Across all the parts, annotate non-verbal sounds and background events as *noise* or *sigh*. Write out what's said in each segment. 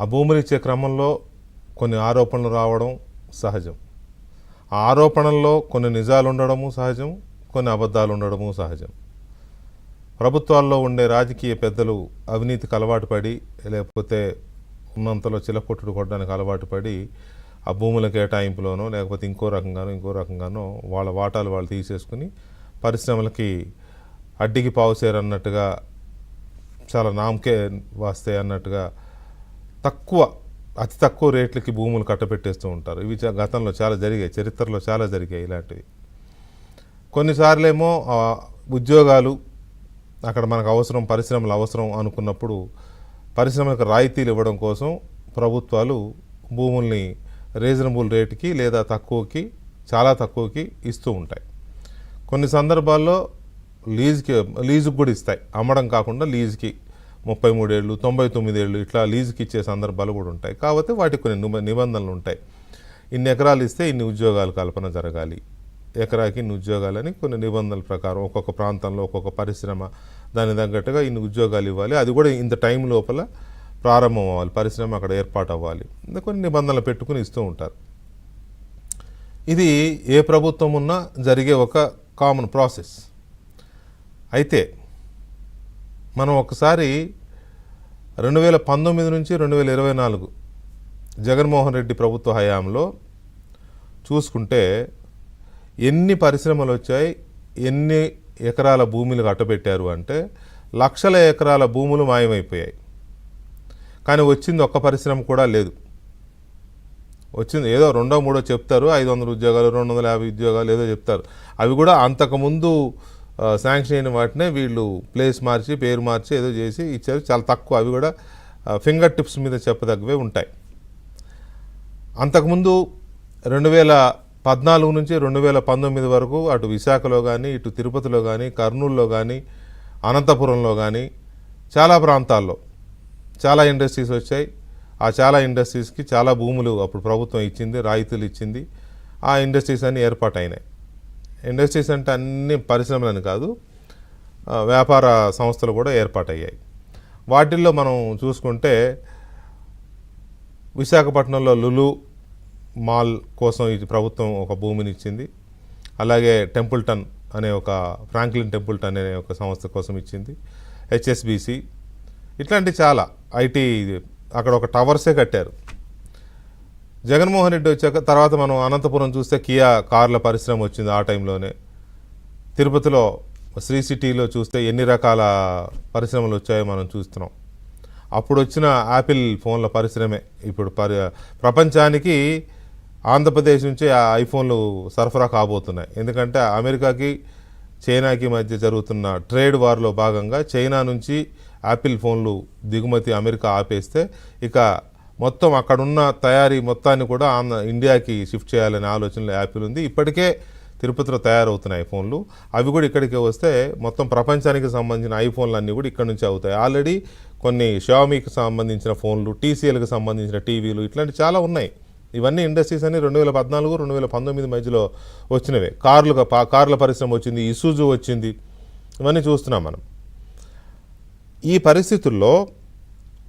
ఆ భూములు ఇచ్చే క్రమంలో కొన్ని ఆరోపణలు రావడం సహజం. ఆ ఆరోపణల్లో కొన్ని నిజాలు ఉండడము సహజం కొన్ని అబద్ధాలు ఉండడము సహజం. ప్రభుత్వాల్లో ఉండే రాజకీయ పెద్దలు అవినీతికి అలవాటు పడి లేకపోతే ఉన్నంతలో చిలకొట్టుడు కొట్టడానికి అలవాటు పడి ఆ భూముల కేటాయింపులోనో లేకపోతే ఇంకో రకంగానో ఇంకో రకంగానో వాళ్ళ వాటాలు వాళ్ళు తీసేసుకుని పరిశ్రమలకి అడ్డికి పావుసేరు అన్నట్టుగా చాలా నామకే వాస్తే అన్నట్టుగా తక్కువ అతి తక్కువ రేట్లకి భూములు కట్టబెట్టేస్తూ ఉంటారు. ఇవి గతంలో చాలా జరిగాయి చరిత్రలో చాలా జరిగాయి ఇలాంటివి. కొన్నిసార్లేమో ఉద్యోగాలు అక్కడ మనకు అవసరం పరిశ్రమలు అవసరం అనుకున్నప్పుడు పరిశ్రమలకు రాయితీలు ఇవ్వడం కోసం ప్రభుత్వాలు భూముల్ని రీజనబుల్ రేటుకి లేదా తక్కువకి చాలా తక్కువకి ఇస్తూ ఉంటాయి. కొన్ని సందర్భాల్లో లీజుకి లీజుకి కూడా ఇస్తాయి. అమ్మడం కాకుండా లీజుకి ముప్పై మూడేళ్ళు తొంభై తొమ్మిదేళ్ళు ఇట్లా లీజుకి ఇచ్చే సందర్భాలు కూడా ఉంటాయి. కాబట్టి వాటికి కొన్ని నిబంధనలు ఉంటాయి. ఇన్ని ఎకరాలు ఇస్తే ఇన్ని ఉద్యోగాలు కల్పన జరగాలి. ఎకరాకి ఇన్ని ఉద్యోగాలని కొన్ని నిబంధనల ప్రకారం ఒక్కొక్క ప్రాంతంలో ఒక్కొక్క పరిశ్రమ దాని తగ్గట్టుగా ఇన్ని ఉద్యోగాలు ఇవ్వాలి. అది కూడా ఇంత టైం లోపల ప్రారంభం అవ్వాలి. పరిశ్రమ అక్కడ ఏర్పాటు అవ్వాలి. కొన్ని నిబంధనలు పెట్టుకుని ఇస్తూ ఉంటారు. ఇది ఏ ప్రభుత్వం ఉన్నా జరిగే ఒక కామన్ ప్రాసెస్ అయితే మనం ఒకసారి రెండు వేల పంతొమ్మిది నుంచి రెండు వేల ఇరవై నాలుగు జగన్మోహన్ రెడ్డి ప్రభుత్వ హయాంలో చూసుకుంటే ఎన్ని పరిశ్రమలు వచ్చాయి ఎన్ని ఎకరాల భూములు కట్టబెట్టారు అంటే లక్షల ఎకరాల భూములు మాయమైపోయాయి. కానీ వచ్చింది ఒక్క పరిశ్రమ కూడా లేదు. వచ్చింది ఏదో రెండో మూడో చెప్తారు ఐదు వందల ఉద్యోగాలు రెండు వందల యాభై ఉద్యోగాలు ఏదో చెప్తారు. అవి కూడా అంతకుముందు శాంక్షన్ అయిన వాటినే వీళ్ళు ప్లేస్ మార్చి పేరు మార్చి ఏదో చేసి ఇచ్చారు. చాలా తక్కువ. అవి కూడా ఫింగర్ టిప్స్ మీద చెప్పదగ్గవే ఉంటాయి. అంతకుముందు రెండు వేల పద్నాలుగు నుంచి రెండు వేల పంతొమ్మిది వరకు అటు విశాఖలో కానీ ఇటు తిరుపతిలో కానీ కర్నూలులో కానీ అనంతపురంలో కానీ చాలా ప్రాంతాల్లో చాలా ఇండస్ట్రీస్ వచ్చాయి. ఆ చాలా ఇండస్ట్రీస్కి చాలా భూములు అప్పుడు ప్రభుత్వం ఇచ్చింది రాయితీలు ఇచ్చింది. ఆ ఇండస్ట్రీస్ అన్నీ ఏర్పాటైనాయి. ఇండస్ట్రీస్ అంటే అన్ని పరిశ్రమలని కాదు వ్యాపార సంస్థలు కూడా ఏర్పాటయ్యాయి. వాటిల్లో మనం చూసుకుంటే విశాఖపట్నంలో లులు మాల్ కోసం ఇది ప్రభుత్వం ఒక భూమిని ఇచ్చింది అలాగే టెంపుల్టన్ అనే ఒక ఫ్రాంక్లిన్ టెంపుల్టన్ అనే ఒక సంస్థ కోసం ఇచ్చింది. హెచ్ఎస్బిసి ఇట్లాంటి చాలా ఐటీ అక్కడ ఒక టవర్సే కట్టారు. జగన్మోహన్ రెడ్డి వచ్చాక తర్వాత మనం అనంతపురం చూస్తే కియా కార్ల పరిశ్రమ వచ్చింది ఆ టైంలోనే. తిరుపతిలో శ్రీ సిటీలో చూస్తే ఎన్ని రకాల పరిశ్రమలు వచ్చాయో మనం చూస్తున్నాం. అప్పుడు వచ్చిన యాపిల్ ఫోన్ల పరిశ్రమే. ఇప్పుడు పరి ప్రపంచానికి ఆంధ్రప్రదేశ్ నుంచి ఆ ఐఫోన్లు సరఫరా కాబోతున్నాయి. ఎందుకంటే అమెరికాకి చైనాకి మధ్య జరుగుతున్న ట్రేడ్ వార్లో భాగంగా చైనా నుంచి యాపిల్ ఫోన్లు దిగుమతి అమెరికా ఆపేస్తే ఇక మొత్తం అక్కడున్న తయారీ మొత్తాన్ని కూడా ఆంధ్ర ఇండియాకి షిఫ్ట్ చేయాలనే ఆలోచనలో యాపిల్ ఉంది. ఇప్పటికే తిరుపతిలో తయారవుతున్నాయి ఫోన్లు. అవి కూడా ఇక్కడికి వస్తే మొత్తం ప్రపంచానికి సంబంధించిన ఐఫోన్లు అన్నీ కూడా ఇక్కడ నుంచి అవుతాయి. ఆల్రెడీ కొన్ని షామీకి సంబంధించిన ఫోన్లు టీసీఎల్కి సంబంధించిన టీవీలు ఇట్లాంటి చాలా ఉన్నాయి. ఇవన్నీ ఇండస్ట్రీస్ అన్ని రెండు వేల పద్నాలుగు రెండు వేల పంతొమ్మిది మధ్యలో వచ్చినవే. కార్లు కార్ల పరిశ్రమ వచ్చింది ఇసూజు వచ్చింది. ఇవన్నీ చూస్తున్నాం మనం. ఈ పరిస్థితుల్లో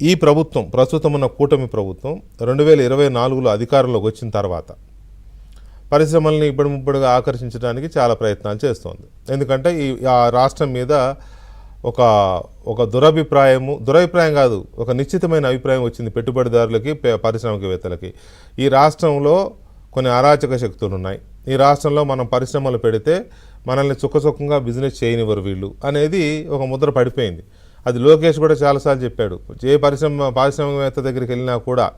ఈ ప్రభుత్వం ప్రస్తుతం ఉన్న కూటమి ప్రభుత్వం రెండు వేల ఇరవై నాలుగులో అధికారంలోకి వచ్చిన తర్వాత పరిశ్రమల్ని ఇప్పుడు ముప్పుడుగా ఆకర్షించడానికి చాలా ప్రయత్నాలు చేస్తోంది. ఎందుకంటే ఈ ఆ రాష్ట్రం మీద ఒక ఒక దురభిప్రాయము దురభిప్రాయం కాదు ఒక నిశ్చితమైన అభిప్రాయం వచ్చింది పెట్టుబడిదారులకి పారిశ్రామికవేత్తలకి ఈ రాష్ట్రంలో కొన్ని అరాచక శక్తులు ఉన్నాయి. ఈ రాష్ట్రంలో మనం పరిశ్రమలు పెడితే మనల్ని చుక్కచుక్కంగా బిజినెస్ చేయనివ్వరు వీళ్ళు అనేది ఒక ముద్ర పడిపోయింది. అది లోకేష్ కూడా చాలాసార్లు చెప్పాడు. ఏ పరిశ్రమ పారిశ్రామికవేత్త దగ్గరికి వెళ్ళినా కూడా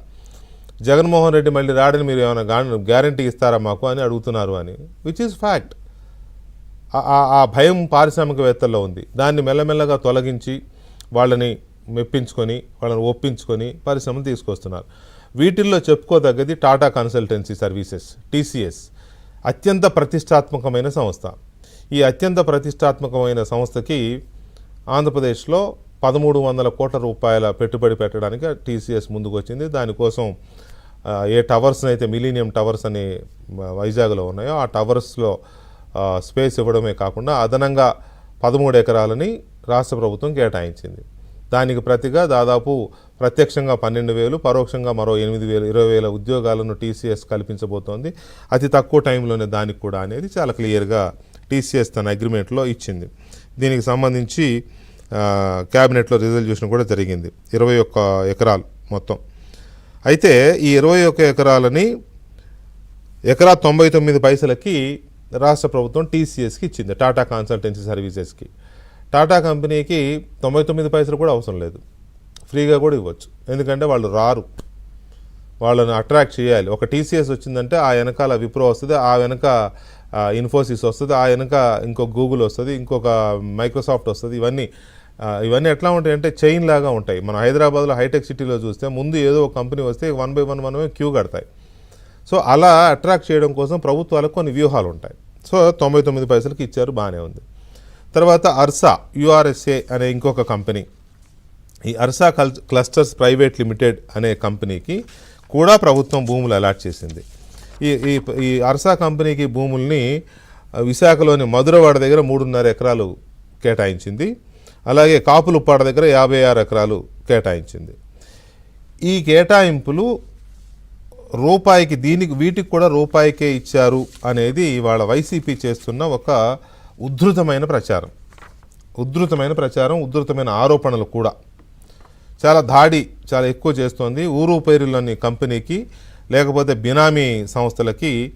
జగన్మోహన్ రెడ్డి మళ్ళీ రాడని మీరు ఏమైనా గ్యారంటీ ఇస్తారా మాకు అని అడుగుతున్నారు అని. విచ్ ఈజ్ ఫ్యాక్ట్ ఆ- భయం పారిశ్రామికవేత్తల్లో ఉంది. దాన్ని మెల్లమెల్లగా తొలగించి వాళ్ళని మెప్పించుకొని వాళ్ళని ఒప్పించుకొని పరిశ్రమ తీసుకొస్తున్నారు. వీటిల్లో చెప్పుకోదగ్గది టాటా కన్సల్టెన్సీ సర్వీసెస్ టీసీఎస్. అత్యంత ప్రతిష్టాత్మకమైన సంస్థ. ఈ అత్యంత ప్రతిష్టాత్మకమైన సంస్థకి ఆంధ్రప్రదేశ్లో పదమూడు వందల కోట్ల రూపాయల పెట్టుబడి పెట్టడానికి టీసీఎస్ ముందుకు వచ్చింది దానికోసం ఏ టవర్స్ని అయితే మిలీనియం టవర్స్ అని వైజాగ్లో ఉన్నాయో ఆ టవర్స్లో స్పేస్ ఇవ్వడమే కాకుండా అదనంగా పదమూడు ఎకరాలని రాష్ట్ర ప్రభుత్వం కేటాయించింది. దానికి ప్రతిగా దాదాపు ప్రత్యక్షంగా పన్నెండు వేలు పరోక్షంగా మరో ఎనిమిది వేలు ఇరవై వేల ఉద్యోగాలను టీసీఎస్ కల్పించబోతోంది. అతి తక్కువ టైంలోనే దానికి కూడా అనేది చాలా క్లియర్గా టీసీఎస్ తన అగ్రిమెంట్లో ఇచ్చింది. దీనికి సంబంధించి క్యాబినెట్లో రిజల్యూషన్ కూడా జరిగింది. ఇరవై ఒక్క ఎకరాలు మొత్తం. అయితే ఈ ఇరవై ఒక్క ఎకరాలని ఎకరా తొంభై తొమ్మిది పైసలకి రాష్ట్ర ప్రభుత్వం టీసీఎస్కి ఇచ్చింది టాటా కన్సల్టెన్సీ సర్వీసెస్కి. టాటా కంపెనీకి తొంభై తొమ్మిది పైసలు కూడా అవసరం లేదు. ఫ్రీగా కూడా ఇవ్వచ్చు. ఎందుకంటే వాళ్ళు రారు. వాళ్ళని అట్రాక్ట్ చేయాలి. ఒక టీసీఎస్ వచ్చిందంటే ఆ వెనకాల విప్రో వస్తుంది ఆ వెనక ఇన్ఫోసిస్ వస్తుంది ఆ వెనుక ఇంకో గూగుల్ వస్తుంది ఇంకొక మైక్రోసాఫ్ట్ వస్తుంది ఇవన్నీ. ఇవన్నీ ఎట్లా ఉంటాయంటే చైన్ లాగా ఉంటాయి. మన హైదరాబాద్లో హైటెక్ సిటీలో చూస్తే ముందు ఏదో ఒక కంపెనీ వస్తే వన్ బై వన్ మనమే క్యూ కడతాయి. సో అలా అట్రాక్ట్ చేయడం కోసం ప్రభుత్వాలకు కొన్ని వ్యూహాలు ఉంటాయి. సో తొంభై తొమ్మిది పైసలకి ఇచ్చారు బాగానే ఉంది. తర్వాత అర్సా యుఆర్ఎస్ఏ అనే ఇంకొక కంపెనీ. ఈ అర్సా కల్ క్లస్టర్స్ ప్రైవేట్ లిమిటెడ్ అనే కంపెనీకి కూడా ప్రభుత్వం భూములు అలాట్ చేసింది. ఈ ఈ ఈ అర్సా కంపెనీకి భూముల్ని విశాఖలోని మధురవాడ దగ్గర మూడున్నర ఎకరాలు కేటాయించింది. అలాగే కాపులుప్పాడ దగ్గర యాభై ఆరు ఎకరాలు కేటాయించింది. ఈ కేటాయింపులు రూపాయికి దీనికి వీటికి కూడా రూపాయికే ఇచ్చారు అనేది ఇవాళ వైసీపీ చేస్తున్న ఒక ఉద్ధృతమైన ప్రచారం. ఉద్ధృతమైన ప్రచారం ఉద్ధృతమైన ఆరోపణలు కూడా. చాలా దాడి చాలా ఎక్కువ చేస్తోంది. ఊరు పేరులోని కంపెనీకి లేకపోతే బినామీ సంస్థలకి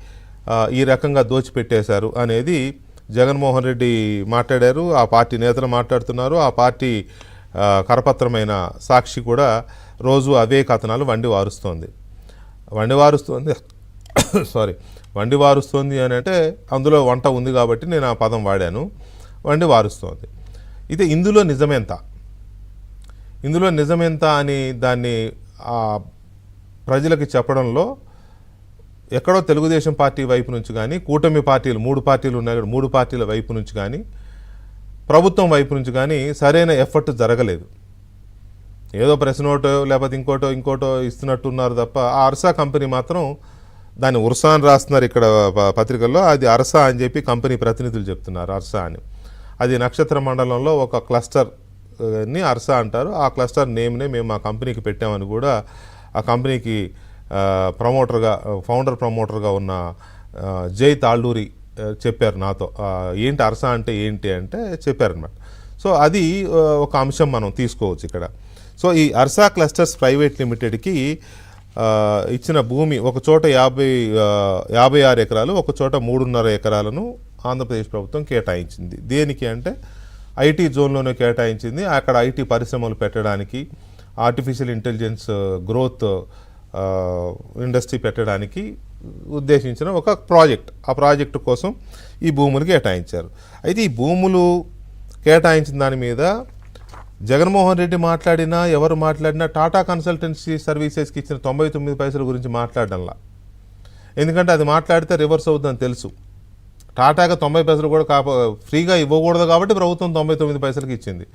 ఈ రకంగా దోచిపెట్టేశారు అనేది జగన్మోహన్ రెడ్డి మాట్లాడారు. ఆ పార్టీ నేతలు మాట్లాడుతున్నారు. ఆ పార్టీ కరపత్రమైన సాక్షి కూడా రోజు అవే కథనాలు వండి వారుస్తోంది. వండి వారుస్తోంది. *coughs* సారీ వండి వారుస్తోంది అని అంటే అందులో వంట ఉంది కాబట్టి నేను ఆ పదం వాడాను. వండి వారుస్తోంది. ఇది ఇందులో నిజమెంత? ఇందులో నిజమెంత అని దాన్ని ప్రజలకి చెప్పడంలో ఎక్కడో తెలుగుదేశం పార్టీ వైపు నుంచి కానీ కూటమి పార్టీలు మూడు పార్టీలు ఉన్నాయి కదా, మూడు పార్టీల వైపు నుంచి కానీ ప్రభుత్వం వైపు నుంచి కానీ సరైన ఎఫర్ట్ జరగలేదు. ఏదో ప్రెస్ నోటో లేకపోతే ఇంకోటో ఇంకోటో ఇస్తున్నట్టున్నారు తప్ప ఆ అరసా కంపెనీ మాత్రం దాన్ని ఉర్సా అని రాస్తున్నారు ఇక్కడ ప- పత్రికల్లో. అది అరసా అని చెప్పి కంపెనీ ప్రతినిధులు చెప్తున్నారు అరసా అని. అది నక్షత్ర మండలంలో ఒక క్లస్టర్ అరసా అంటారు. ఆ క్లస్టర్ నేమ్నే మేము మా కంపెనీకి పెట్టామని కూడా ఆ కంపెనీకి ప్రమోటర్గా ఫౌండర్ ప్రమోటర్గా ఉన్న జై తాళ్ళూరి చెప్పారు నాతో. ఏంటి అరస అంటే ఏంటి అంటే చెప్పారనమాట సో అది ఒక అంశం మనం తీసుకోవచ్చు ఇక్కడ. సో ఈ అర్సా క్లస్టర్స్ ప్రైవేట్ లిమిటెడ్కి ఇచ్చిన భూమి ఒక చోట యాభై యాభై ఆరు ఎకరాలు ఒక చోట మూడున్నర ఎకరాలను ఆంధ్రప్రదేశ్ ప్రభుత్వం కేటాయించింది. దేనికి అంటే ఐటీ జోన్లోనే కేటాయించింది. అక్కడ ఐటీ పరిశ్రమలు పెట్టడానికి artificial intelligence uh, growth industry uh, పెట్టడానికి ఉద్దేశించిన ఒక ప్రాజెక్ట్. ఆ ప్రాజెక్టు కోసం ఈ భూములు కేటాయించారు. అయితే ఈ భూములు కేటాయించిన దాని మీద జగన్మోహన్ రెడ్డి మాట్లాడినా ఎవరు మాట్లాడినా టాటా కన్సల్టెన్సీ సర్వీసెస్కి ఇచ్చిన తొంభై తొమ్మిది పైసల గురించి మాట్లాడడంలా. ఎందుకంటే అది మాట్లాడితే రివర్స్ అవుతుందని తెలుసు. టాటాగా తొంభై పైసలు కూడా కాప ఫ్రీగా ఇవ్వకూడదు కాబట్టి ప్రభుత్వం తొంభై తొమ్మిది పైసలకి ఇచ్చింది.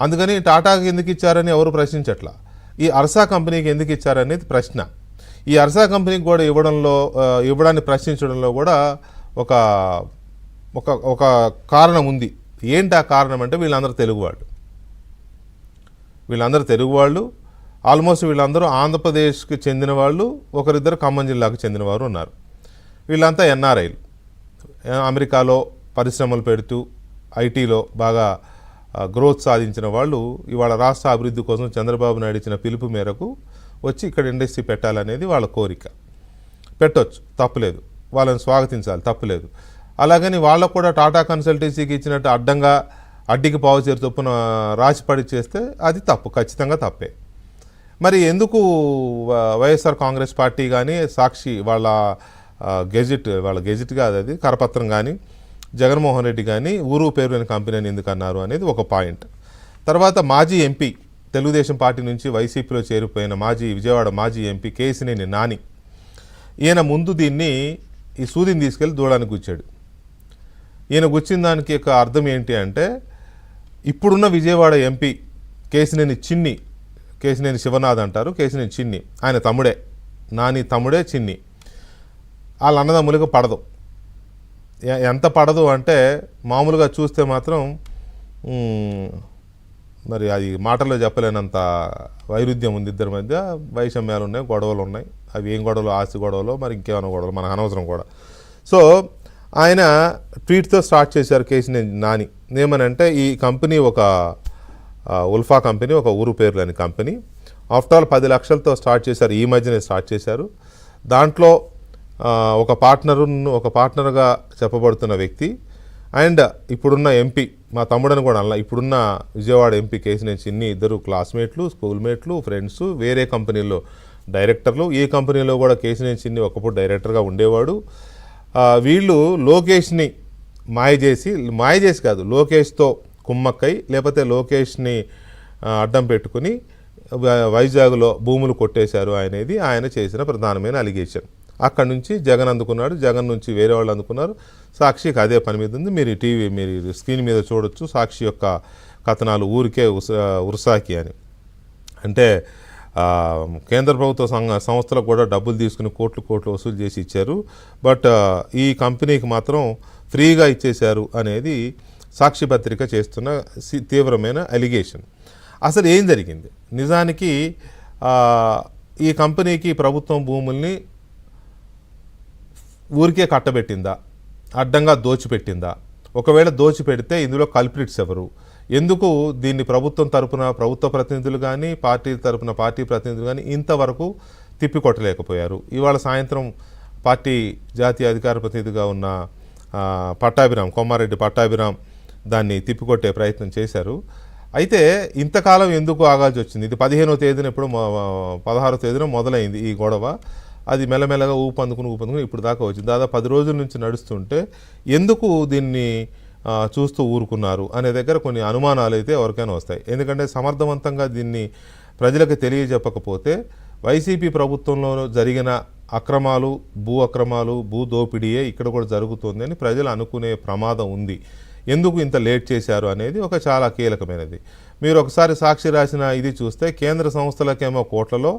అందుకని టాటాకి ఎందుకు ఇచ్చారని ఎవరు ప్రశ్నించట్లా? ఈ అర్సా కంపెనీకి ఎందుకు ఇచ్చారనేది ప్రశ్న. ఈ అర్సా కంపెనీకి కూడా ఇవ్వడంలో ఇవ్వడాన్ని ప్రశ్నించడంలో కూడా ఒక ఒక ఒక కారణం ఉంది. ఏంటి ఆ కారణం అంటే వీళ్ళందరూ తెలుగువాళ్ళు. వీళ్ళందరూ తెలుగు వాళ్ళు ఆల్మోస్ట్ వీళ్ళందరూ ఆంధ్రప్రదేశ్కి చెందిన వాళ్ళు ఒకరిద్దరు ఖమ్మం జిల్లాకు చెందినవారు ఉన్నారు. వీళ్ళంతా ఎన్ఆర్ఐలు. అమెరికాలో పరిశ్రమలు పెడుతూ ఐటీలో బాగా గ్రోత్ సాధించిన వాళ్ళు ఇవాళ రాష్ట్ర అభివృద్ధి కోసం చంద్రబాబు నాయుడు ఇచ్చిన పిలుపు మేరకు వచ్చి ఇక్కడ ఇండస్ట్రీ పెట్టాలనేది వాళ్ళ కోరిక. పెట్టొచ్చు తప్పులేదు. వాళ్ళని స్వాగతించాలి తప్పులేదు. అలాగని వాళ్ళకు కూడా టాటా కన్సల్టెన్సీకి ఇచ్చినట్టు అడ్డంగా అడ్డికి పావు చేరు చొప్పున రాసిపడి చేస్తే అది తప్పు ఖచ్చితంగా తప్పే. మరి ఎందుకు వైఎస్ఆర్ కాంగ్రెస్ పార్టీ కానీ సాక్షి వాళ్ళ గెజిట్ వాళ్ళ గెజిట్ కాదు అది కరపత్రం కానీ జగన్మోహన్ రెడ్డి కానీ ఊరు పేరు లేని కంపెనీని ఎందుకు అన్నారు అనేది ఒక పాయింట్. తర్వాత మాజీ ఎంపీ తెలుగుదేశం పార్టీ నుంచి వైసీపీలో చేరిపోయిన మాజీ విజయవాడ మాజీ ఎంపీ కేసినేని నాని. ఈయన ముందు దీన్ని ఈ సూదిని తీసుకెళ్ళి దూడానికి గుచ్చాడు. ఈయన గుచ్చిన దానికి యొక్క అర్థం ఏంటి అంటే ఇప్పుడున్న విజయవాడ ఎంపీ కేసినేని చిన్ని కేసినేని శివనాథ్ అంటారు కేసినేని చిన్ని. ఆయన తమ్ముడే. నాని తమ్ముడే చిన్ని. వాళ్ళ అన్నదమ్ములకు పడదు. ఎంత పడదు అంటే మామూలుగా చూస్తే మాత్రం మరి అది మాటల్లో చెప్పలేనంత వైరుధ్యం ఉంది ఇద్దరి మధ్య. వైషమ్యాలు ఉన్నాయి గొడవలు ఉన్నాయి అవి ఏం గొడవలు? ఆస్తి గొడవలు మరి ఇంకేమైనా గొడవలు? మనకు అనవసరం కూడా. సో ఆయన ట్వీట్తో స్టార్ట్ చేశారు కేసుని నాని. ఏమనంటే ఈ కంపెనీ ఒక ఉల్ఫా కంపెనీ ఒక ఊరు పేరు లేని కంపెనీ. ఆఫ్టర్ ఆల్ పది లక్షలతో స్టార్ట్ చేశారు. ఈ మధ్యనే స్టార్ట్ చేశారు. దాంట్లో ఒక పార్ట్నరు ఒక పార్ట్నర్గా చెప్పబడుతున్న వ్యక్తి అండ్ ఇప్పుడున్న ఎంపీ మా తమ్ముడని కూడా అలా ఇప్పుడున్న విజయవాడ ఎంపీ కేసినేని చిన్ని ఇద్దరు క్లాస్మేట్లు స్కూల్ మేట్లు ఫ్రెండ్స్ వేరే కంపెనీలో డైరెక్టర్లు ఈ కంపెనీలో కూడా కేసినేని చిన్ని ఒకప్పుడు డైరెక్టర్గా ఉండేవాడు. వీళ్ళు లోకేష్ని మాయ చేసి మాయ చేసి కాదు లోకేష్తో కుమ్మక్కై లేకపోతే లోకేష్ని అడ్డం పెట్టుకుని వై- వైజాగ్లో భూములు కొట్టేశారు అనేది ఆయన చేసిన ప్రధానమైన అలిగేషన్ అక్కడి నుంచి జగన్ అందుకున్నాడు జగన్ నుంచి వేరే వాళ్ళు అందుకున్నారు. సాక్షికి అదే పని మీద ఉంది. మీరు టీవీ మీరు స్క్రీన్ మీద చూడొచ్చు. సాక్షి యొక్క కథనాలు ఊరికే ఉస ఉర్సాకి అని. అంటే కేంద్ర ప్రభుత్వ సంఘ సంస్థలకు కూడా డబ్బులు తీసుకుని కోట్లు కోట్లు వసూలు చేసి ఇచ్చారు. బట్ ఈ కంపెనీకి మాత్రం ఫ్రీగా ఇచ్చేశారు అనేది సాక్షి పత్రిక చేస్తున్న సి- తీవ్రమైన అలిగేషన్. అసలు ఏం జరిగింది? నిజానికి ఈ కంపెనీకి ప్రభుత్వం భూముల్ని ఊరికే కట్టబెట్టిందా? అడ్డంగా దోచిపెట్టిందా? ఒకవేళ దోచిపెడితే ఇందులో కల్ప్రిట్స్ ఎవరు? ఎందుకు దీన్ని ప్రభుత్వం తరపున ప్రభుత్వ ప్రతినిధులు కానీ పార్టీ తరపున పార్టీ ప్రతినిధులు కానీ ఇంతవరకు తిప్పికొట్టలేకపోయారు? ఇవాళ సాయంత్రం పార్టీ జాతీయ అధికార ప్రతినిధిగా ఉన్న ఆ, పట్టాభిరామ్ కొమ్మారెడ్డి పట్టాభిరామ్ దాన్ని తిప్పికొట్టే ప్రయత్నం చేశారు. అయితే ఇంతకాలం ఎందుకు ఆగాల్సి వచ్చింది? ఇది పదిహేనో తేదీన ఇప్పుడు పదహారో తేదీన మొదలైంది ఈ గొడవ. అది మెల్లమెల్లగా ఊపందుకుని ఊపందుకుని ఇప్పుడు దాకా వచ్చింది. దాదాపు పది రోజుల నుంచి నడుస్తుంటే ఎందుకు దీన్ని చూస్తూ ఊరుకున్నారు అనే దగ్గర కొన్ని అనుమానాలు అయితే ఎవరికైనా వస్తాయి. ఎందుకంటే సమర్థవంతంగా దీన్ని ప్రజలకు తెలియజెప్పకపోతే వైసీపీ ప్రభుత్వంలో జరిగిన అక్రమాలు భూ అక్రమాలు భూ దోపిడీయే ఇక్కడ కూడా జరుగుతుంది అని ప్రజలు అనుకునే ప్రమాదం ఉంది. ఎందుకు ఇంత లేట్ చేశారు అనేది ఒక చాలా కీలకమైనది. మీరు ఒకసారి సాక్షి రాసిన ఇది చూస్తే కేంద్ర సంస్థలకేమో కోట్లలో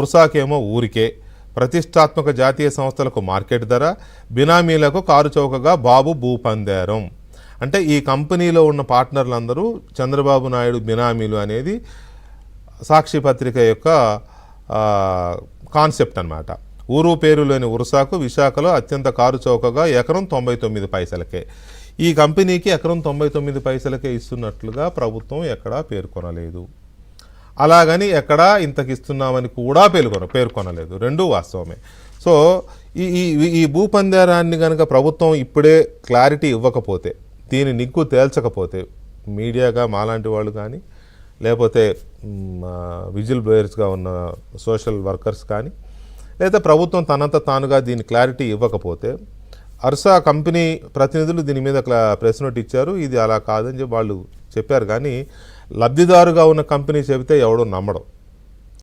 ఉర్సాకేమో ఊరికే. ప్రతిష్టాత్మక జాతీయ సంస్థలకు మార్కెట్ ధర బినామీలకు కారు చౌకగా బాబు భూపందేరం అంటే ఈ కంపెనీలో ఉన్న పార్ట్నర్లందరూ చంద్రబాబు నాయుడు బినామీలు అనేది సాక్షి పత్రిక యొక్క కాన్సెప్ట్ అన్నమాట. ఊరు పేరు లేని ఉరుసాకు విశాఖలో అత్యంత కారు చౌకగా ఎకరం తొంభై తొమ్మిది పైసలకే. ఈ కంపెనీకి ఎకరం తొంభై తొమ్మిది పైసలకే ఇస్తున్నట్లుగా ప్రభుత్వం ఎక్కడా పేర్కొనలేదు. అలాగని ఎక్కడా ఇంతకిస్తున్నామని కూడా పేర్కొన పేర్కొనలేదు. రెండూ వాస్తవమే. సో ఈ ఈ ఈ భూపందేరాన్ని కనుక ప్రభుత్వం ఇప్పుడే క్లారిటీ ఇవ్వకపోతే దీని నిగ్గు తేల్చకపోతే మీడియాగా మాలాంటి వాళ్ళు కానీ లేకపోతే విజిల్ బ్లోయర్స్గా ఉన్న సోషల్ వర్కర్స్ కానీ లేదా ప్రభుత్వం తనంత తానుగా దీని క్లారిటీ ఇవ్వకపోతే అర్సా కంపెనీ ప్రతినిధులు దీని మీద క్లా ప్రెస్ నోట్ ఇచ్చారు. ఇది అలా కాదని చెప్పి వాళ్ళు చెప్పారు. కానీ లబ్ధిదారుగా ఉన్న కంపెనీ చెబితే ఎవడో నమ్మడం.